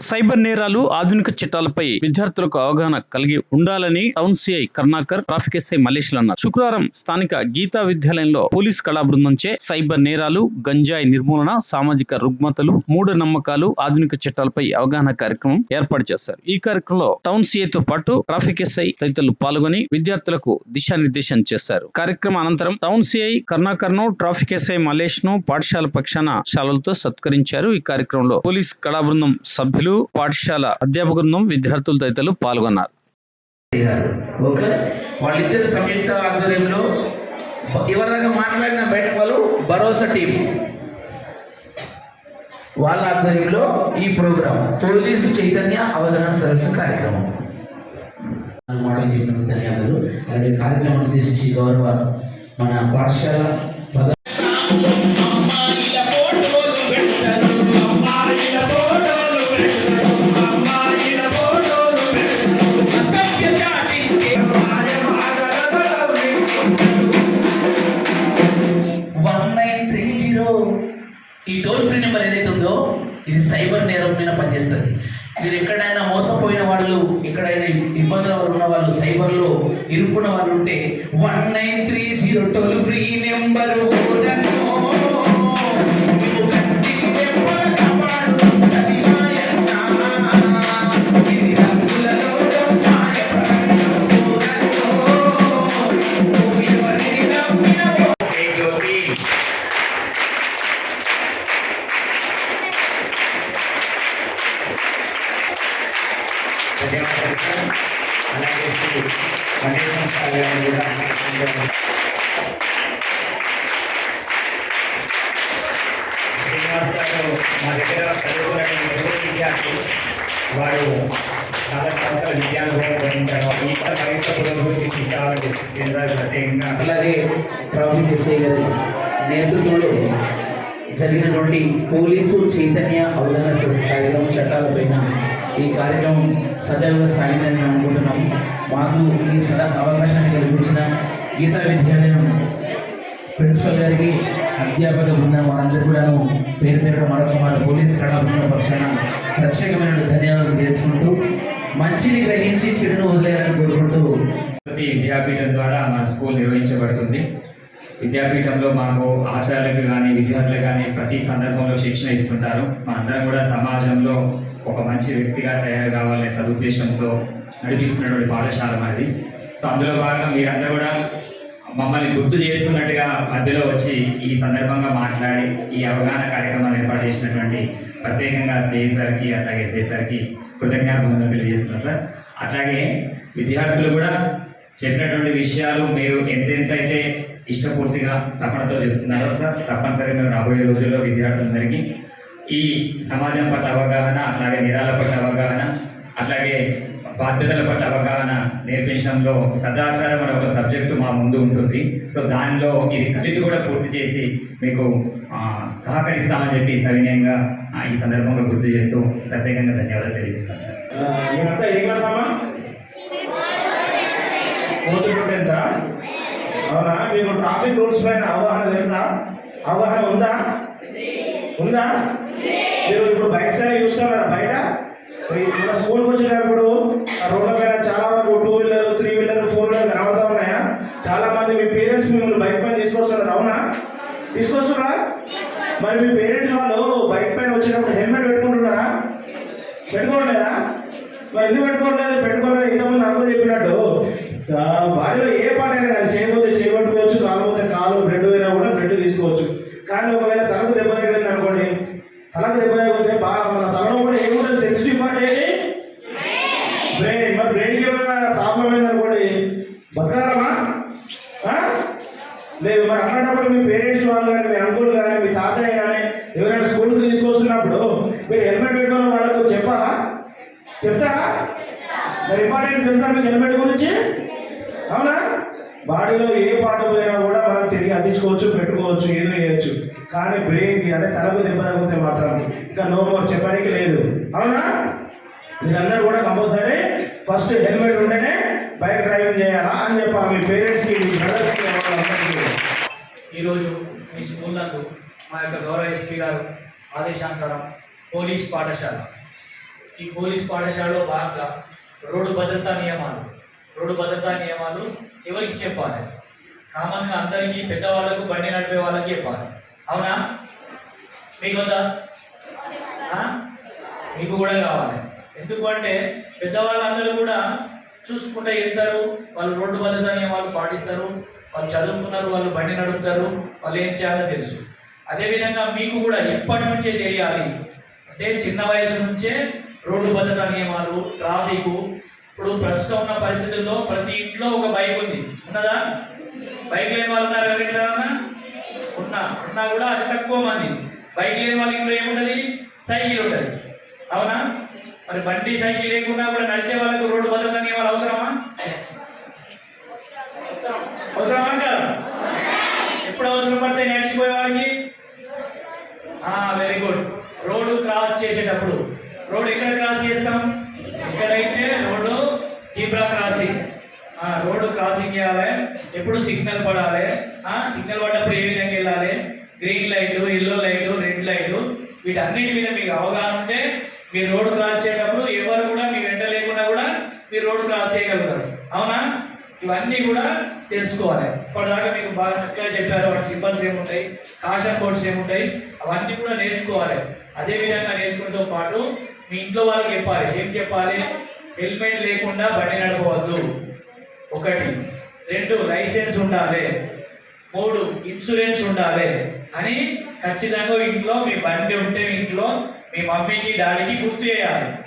Cyber నేరాలు ఆధునిక చట్టాలపై విద్యార్థులకు అవగాహన కలిగి ఉండాలని town CI Karnakar traffic SI మలేషియల్ అన్నారు. శుక్రవారం స్థానిక గీతా విద్యాలయంలో పోలీస్ కళా బృందంచే సైబర్ నేరాలు గంజాయి నిర్మూలన సామాజిక రుగ్మతలు మూఢ నమ్మకాలు ఆధునిక చట్టాలపై అవగాహన కార్యక్రమం ఏర్పాటు చేశారు. ఈ కార్యక్రమంలో టౌన్ సిఐ తో పాటు ట్రాఫిక్ ఎస్ఐ తదితరులు పాల్గొని విద్యార్థులకు దిశానిర్దేశం చేశారు. కార్యక్రమం అనంతరం టౌన్ సిఐ కర్ణాకర్ను ట్రాఫిక్ ఎస్ఐ మలేష్ను పాఠశాల పక్షాన శాలలతో సత్కరించారు. ఈ కార్యక్రమంలో పోలీస్ కళా బృందం సభ్యులు పాఠశాల అధ్యాపక బృందం విద్యార్థులు తదితరులు పాల్గొన్నారు. ఓకే? వాళ్ళిద్దరు సంయుక్త ఆధ్వర్యంలో ఇవరిదాకా మాట్లాడిన బయట వాళ్ళు భరోసా టీం వాళ్ళ ఆధ్వర్యంలో ఈ ప్రోగ్రాం పోలీసు చైతన్య అవగాహన సదస్సు కార్యక్రమం. మాటలు చెప్పినందుకు ధన్యవాదాలు. అలాగే కార్యక్రమాన్ని ఉద్దేశించి గౌరవ మన పాఠశాల ఈ నెంబర్ ఏదైతే ఉందో ఇది సైబర్ నేరం మీద పనిచేస్తుంది. మీరు ఎక్కడైనా మోసపోయిన వాళ్ళు ఎక్కడైనా ఇబ్బందులు ఉన్న వాళ్ళు సైబర్లో ఇరుక్కున్న వాళ్ళు ఉంటే one nine three zero toll free number అలాగే శ్రీ గణేశం కళ్యాణ్ కూడా శ్రీనివాస్ గారు మా దగ్గర చదువుకునే యువ విద్యార్థి వారు చాలా సంవత్సరాల విద్యానుభవం పొందించారు పరీక్ష పురోగతి అలాగే నేతృత్వంలో జరిగినటువంటి పోలీసు చైతన్య అవగాహన స్థాయిలో కార్యక్రమం చట్టాలపైన ఈ కార్యక్రమం సజావుగా సాగిందని మేము అనుకుంటున్నాం. మాకు ఈ సదా అవకాశాన్ని కల్పించిన గీతా విద్యాలయం ప్రిన్సిపల్ గారికి అధ్యాపక బృందం వారందరూ కూడా పేరు పేరు మరొక మన పోలీస్ కళా బృందం పక్షాన ప్రత్యేకమైన ధన్యవాదాలు చేసుకుంటూ మంచిని గ్రహించి చెడును వదిలేయాలని కోరుకుంటూ ప్రతి విద్యాపీఠం ద్వారా మా స్కూల్ నిర్వహించబడుతుంది. విద్యాపీఠంలో మాకు ఆచార్యులకు కానీ విద్యార్థులకు కానీ ప్రతి సందర్భంలో శిక్షణ ఇస్తుంటారు. మనందరం కూడా సమాజంలో ఒక మంచి వ్యక్తిగా తయారు కావాలనే సదుద్దేశంతో నడిపిస్తున్నటువంటి పాఠశాల మనది సో అందులో భాగంగా మీరందరూ కూడా మమ్మల్ని గుర్తు చేసుకున్నట్టుగా మధ్యలో వచ్చి ఈ సందర్భంగా మాట్లాడి ఈ అవగాహన కార్యక్రమాన్ని ఏర్పాటు చేసినటువంటి ప్రత్యేకంగా సిఐ సార్కి అట్లాగే సిఐ సార్కి కృతజ్ఞతలు తెలియజేస్తున్నాం సార్. అట్లాగే విద్యార్థులు కూడా చెప్పినటువంటి విషయాలు మీరు ఎంతెంత అయితే ఇష్టపూర్తిగా తపనతో చెప్తున్నారో. సార్ తప్పనిసరిగా మేము రాబోయే రోజుల్లో విద్యార్థులందరికీ ఈ సమాజం పట్ల అవగాహన అట్లాగే నిరాల పట్ల అవగాహన అట్లాగే బాధ్యతల పట్ల అవగాహన నేర్పించడంలో సదాచారం అనే ఒక సబ్జెక్టు మా ముందు ఉంటుంది. సో దానిలో ఇది కలిపి కూడా పూర్తి చేసి మీకు ఆ, సహకరిస్తామని చెప్పి సవినయంగా ఈ సందర్భంగా గుర్తు చేస్తూ ప్రత్యేకంగా ధన్యవాదాలు తెలియజేస్తాను సార్. అవునా? మీకు ట్రాఫిక్ రూల్స్ పైన అవగాహన తెలుసా? అవగాహన ఉందా? ఉందా? మీరు ఇప్పుడు బైక్స్ సైడ్ చూస్తున్నారా బయట? మన స్కూల్కి వచ్చినప్పుడు ఆ రోడ్ల పైన చాలా వరకు two wheeler three wheeler four wheeler కనబడతా ఉన్నాయా? చాలా మంది మీ పేరెంట్స్ మిమ్మల్ని బైక్ పైన తీసుకొస్తున్నారు? అవునా? తీసుకొస్తున్నారా? మరి మీ పేరెంట్స్ వాళ్ళు బైక్ పైన వచ్చినప్పుడు హెల్మెట్ పెట్టుకుంటున్నారా? పెట్టుకోవట్లేదా? మరి ఎందుకు పెట్టుకోవట్లేదు? పెట్టుకోలేదు ఇంతకుముందు అందరూ చెప్పినట్టు వాడిలో ఏ పాట అయినా కానీ చేయబోతే చేయబట్టుకోవచ్చు కాకపోతే కాలు బ్లడ్ అయినా కూడా బ్లడ్ తీసుకోవచ్చు. కానీ ఒకవేళ తలకు దెబ్బ తగిలింది అనుకోండి తలకు దెబ్బ తగిలితే బాగా మన తలలో కూడా ఏముంటుంది? సెన్సిటివ్ పార్ట్ ఏది బ్రెయిన్ మరి బ్రెయిన్కి ఏమైనా ప్రాబ్లం అయింది అనుకోండి బతకాలమా లేదు మరి అట్లాంటప్పుడు మీ పేరెంట్స్ వాళ్ళు కానీ మీ అంకుల్ కానీ మీ తాతయ్య కానీ ఎవరైనా స్కూల్కి తీసుకొస్తున్నప్పుడు మీరు హెల్మెట్ పెట్టుకున్న వాళ్ళకు చెప్పాలా? చెప్తారా? మరి ఇంపార్టెన్స్ తెలుసా మీకు హెల్మెట్ గురించి? అవునా? బాడీలో ఏ పాట పోయినా కూడా మనం తిరిగి అందించుకోవచ్చు పెట్టుకోవచ్చు ఏదో చేయొచ్చు. కానీ బ్రెయిన్కి అంటే తలకు దెబ్బ తగ్గితే మాత్రం ఇంకా నో మోర్ చెప్పడానికి లేదు. అవునా? మీరందరూ కూడా కంపల్సరీ ఫస్ట్ హెల్మెట్ ఉంటేనే బైక్ డ్రైవింగ్ చేయాలా అని చెప్పాలి. మీ పేరెంట్స్కి మీ బ్రదర్స్కి ఈరోజు మీ స్కూళ్ళకు మా యొక్క గౌరవ ఎస్పీ గారు ఆదేశానుసారం పోలీస్ పాఠశాల. ఈ పోలీస్ పాఠశాలలో భాగంగా రోడ్డు భద్రతా నియమాలు రోడ్డు భద్రతా నియమాలు ఎవరికి చెప్పాలి? కామన్గా అందరికీ పెద్దవాళ్ళకు బండి నడిపే వాళ్ళకి చెప్పాలి. అవునా? మీకు వద్దా? మీకు కూడా కావాలి. ఎందుకంటే పెద్దవాళ్ళందరూ కూడా చూసుకుంటే వెళ్తారు వాళ్ళు రోడ్డు భద్రతా నియమాలు పాటిస్తారు వాళ్ళు చదువుకున్నారు వాళ్ళు బండి నడుపుతారు వాళ్ళు ఏం చేయాలో తెలుసు. అదేవిధంగా మీకు కూడా ఎప్పటి నుంచే తెలియాలి. అంటే చిన్న వయసు నుంచే రోడ్డు భద్రతా నియమాలు ట్రాఫిక్ ఇప్పుడు ప్రస్తుతం ఉన్న పరిస్థితుల్లో ప్రతి ఇంట్లో ఒక బైక్ ఉంది. ఉన్నదా? బైక్ లేని వాళ్ళు ఉన్నారు ఎవరైనా ఉన్నా. ఉన్నా కూడా అది తక్కువ మంది. బైక్ లేని వాళ్ళ ఇంట్లో ఏముంటది? సైకిల్ ఉంటుంది. అవునా? మరి బండి సైకిల్ లేకుండా కూడా నడిచే వాళ్ళకు రోడ్డు భద్రత నియమాలు అవసరమా? అవసరమా కాదు ఎప్పుడు అవసరం పడితే నడిచిపోయే వాళ్ళకి వెరీ గుడ్ రోడ్డు క్రాస్ చేసేటప్పుడు రోడ్ ఎక్కడ క్రాస్ చేస్తాం ఎక్కడైతే రోడ్డు జీబ్రా క్రాసింగ్ ఆ, రోడ్డు క్రాసింగ్ చేయాలి ఎప్పుడు సిగ్నల్ పడాలి. ఆ, సిగ్నల్ పడ్డప్పుడు ఏ విధంగా వెళ్ళాలి? గ్రీన్ లైట్లు ఎల్లో లైట్లు రెడ్ లైట్లు వీటన్నిటి మీద మీకు అవగాహన ఉంటే మీరు రోడ్డు క్రాస్ చేయటప్పుడు ఎవరు కూడా మీ వెంట లేకుండా కూడా మీరు రోడ్డు క్రాస్ చేయగలుగుతారు. అవునా? ఇవన్నీ కూడా తెలుసుకోవాలి. ఇప్పటిదాకా మీకు బాగా చక్కగా చెప్పారు. వాటి సింబల్స్ ఏముంటాయి? కాషన్ బోర్డ్స్ ఏముంటాయి? అవన్నీ కూడా నేర్చుకోవాలి. అదే విధంగా నేర్చుకుంటూ పాటు మీ ఇంట్లో వాళ్ళకి చెప్పాలి. ఏం చెప్పాలి? హెల్మెట్ లేకుండా బండి నడపవద్దు. ఒకటి. రెండు లైసెన్స్ ఉండాలి. మూడు ఇన్సూరెన్స్ ఉండాలి. అని ఖచ్చితంగా ఇంట్లో మీ బండి ఉంటే ఇంట్లో మీ మమ్మీకి డాడీకి గుర్తు చేయాలి.